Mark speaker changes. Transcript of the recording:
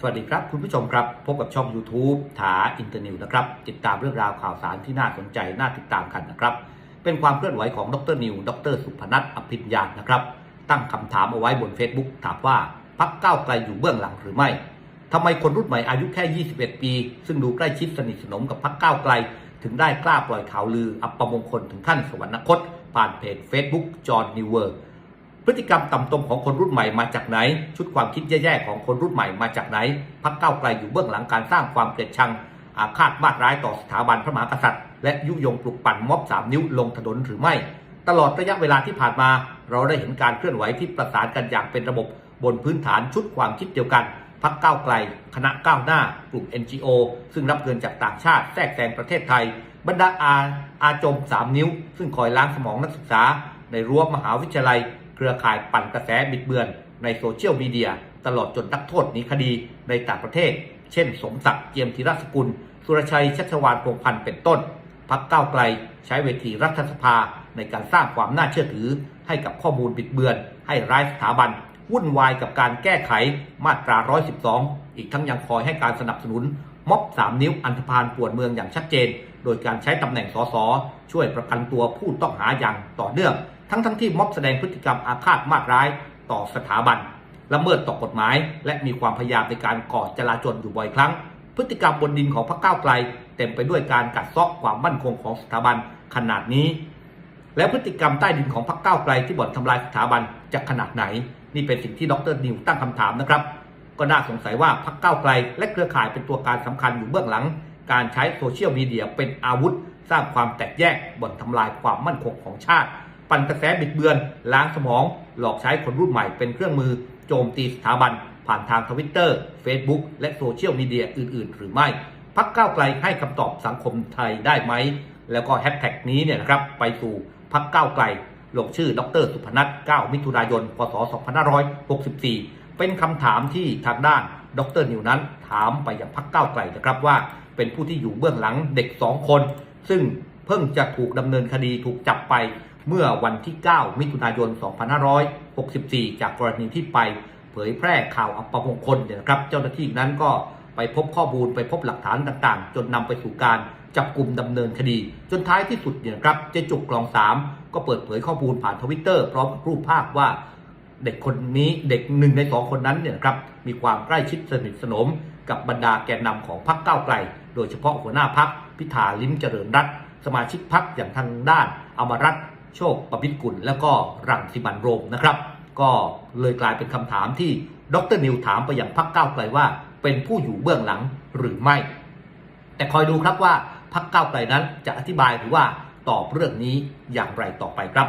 Speaker 1: สวัสดีครับ คุณผู้ชมครับ พบกับช่อง YouTube ถาอินเตอร์นิวนะครับ ติดตามเรื่องราวข่าวสารที่น่าสนใจ น่าติดตามกันนะครับ เป็นความเคลื่อนไหวของดรนิว ดรสุพนัทอภิญญาณนะครับ ตั้งคำถามเอาไว้บน Facebook ถามว่าพักก้าวไกลอยู่เบื้องหลังหรือไม่ทำไมคนรุ่นใหม่อายุแค่ 21 ปี ซึ่งดูใกล้ชิดสนิทสนมกับพักก้าวไกล ถึงได้กล้าปล่อยข่าวลือ อัปมงคลถึงขั้นสวรรคตผ่านเพจ Facebook จอห์นนิวเวอร์ พฤติกรรมต่ำตมของคนรุ่นใหม่มาจากไหน ชุดความคิดแย่ๆของคนรุ่นใหม่มาจากไหนพักเก้าวไกลอยู่เบื้องหลังการสร้างความเกลียดชัง อาฆาตมาดร้ายต่อสถาบันพระมหากษัตริย์ และยุยงปลุกปั่นม็อบสามนิ้วลงถนนหรือไม่ ตลอดระยะเวลาที่ผ่านมา เราได้เห็นการเคลื่อนไหวที่ประสานกันอย่างเป็นระบบบนพื้นฐานชุดความคิดเดียวกันพักก้าวไกล คณะก้าวหน้ากลุ่ม NGO ซึ่งรับเงินจากต่างชาติแทรกแซงประเทศไทย บรรดาอาอาจมสามนิ้ว ซึ่งคอยล้างสมองนักศึกษา ในรั้วมหาวิทยาลัย เครือข่ายปั่นกระแสบิดเบือนในโซเชียลมีเดีย ตลอดจนนักโทษหนีคดีในต่างประเทศ เช่น สมศักดิ์เจียมธีรสกุล สุรชัยชัชวานพงพันธ์เป็นต้นพักก้าวไกลใช้เวทีรัฐสภาในการสร้างความน่าเชื่อถือ ให้กับข้อมูลบิดเบือน ให้ร้ายสถาบัน วุ่นวายกับการแก้ไขมาตรา 112 อีกทั้งยังคอยให้การสนับสนุนม็อบ 3 นิ้วอันธพาลป่วนเมืองอย่างชัดเจน โดยการใช้ตำแหน่งสสช่วยประกันตัวผู้ต้องหาอย่างต่อเนื่อง ทั้งทั้งที่ม็อบแสดงพฤติกรรมอาฆาตมาดร้ายต่อสถาบันละเมิดต่อกฎหมาย และมีความพยายามในการก่อจลาจลอยู่บ่อยครั้ง พฤติกรรมบนดินของพรรคก้าวไกล เต็มไปด้วยการกัดเซาะความมั่นคงของสถาบันขนาดนี้ และพฤติกรรมใต้ดินของพรรคก้าวไกลที่บ่อนทำลายสถาบันจะขนาดไหน นี่เป็นสิ่งที่ดรนิวตั้งคำถามนะครับ ก็น่าสงสัยว่าพรรคก้าวไกล และเครือข่ายเป็นตัวการสำคัญอยู่เบื้องหลัง การใช้โซเชียลมีเดียเป็นอาวุธ สร้างความแตกแยกบ่อนทำลายความมั่นคงของชาติ ปั่นกระแสบิดเบือน ล้างสมอง หลอกใช้คนรุ่นใหม่เป็นเครื่องมือ โจมตีสถาบัน ผ่านทางทวิตเตอร์ Facebook และโซเชียลมีเดียอื่น ๆ หรือไม่ พักก้าวไกลให้คำตอบสังคมไทยได้ไหม แล้วก็แฮชแท็กนี้เนี่ยนะครับไปสู่พักก้าวไกลลงชื่อ ดร สุพนัท9มิถุนายน พศ 2564 เป็นคำถามที่ทางด้าน ดร นิวนั้น ถามไปยังพักก้าวไกลนะครับว่า เป็นผู้ที่อยู่เบื้องหลังเด็ก 2 คน ซึ่งเพิ่งจะถูกดำเนินคดีถูกจับไป เมื่อวันที่ 9 มิถุนายน 2564 จากกรณีที่ไปเผยแพร่ข่าวอัปมงคลเนี่ยนะครับ เจ้าหน้าที่นั้นก็ไปพบข้อมูลไปพบหลักฐานต่างๆ จนนำไปสู่การจับกลุ่มดำเนินคดี จนท้ายที่สุดเนี่ยนะครับเจ๊จุกกลองสามก็เปิดเผยข้อมูลผ่านทวิตเตอร์พร้อมรูปภาพว่าเด็กคนนี้เด็กหนึ่งในสองคนนั้นเนี่ยนะครับมีความใกล้ชิดสนิทสนม กับบรรดาแกนนำของพรรคก้าวไกล โดยเฉพาะหัวหน้าพรรคพิธาลิ้มเจริญรัตนสมาชิกพรรคอย่างทางด้านอมรัตน โชคประพิตรกุลและก็รังสิมันโรมนะครับ ก็เลยกลายเป็นคำถามที่ดรนิวถามไปยังพรรคก้าวไกลว่า เป็นผู้อยู่เบื้องหลังหรือไม่ แต่คอยดูครับว่าพรรคก้าวไกลนั้นจะอธิบายหรือว่าตอบเรื่องนี้อย่างไรต่อไปครับ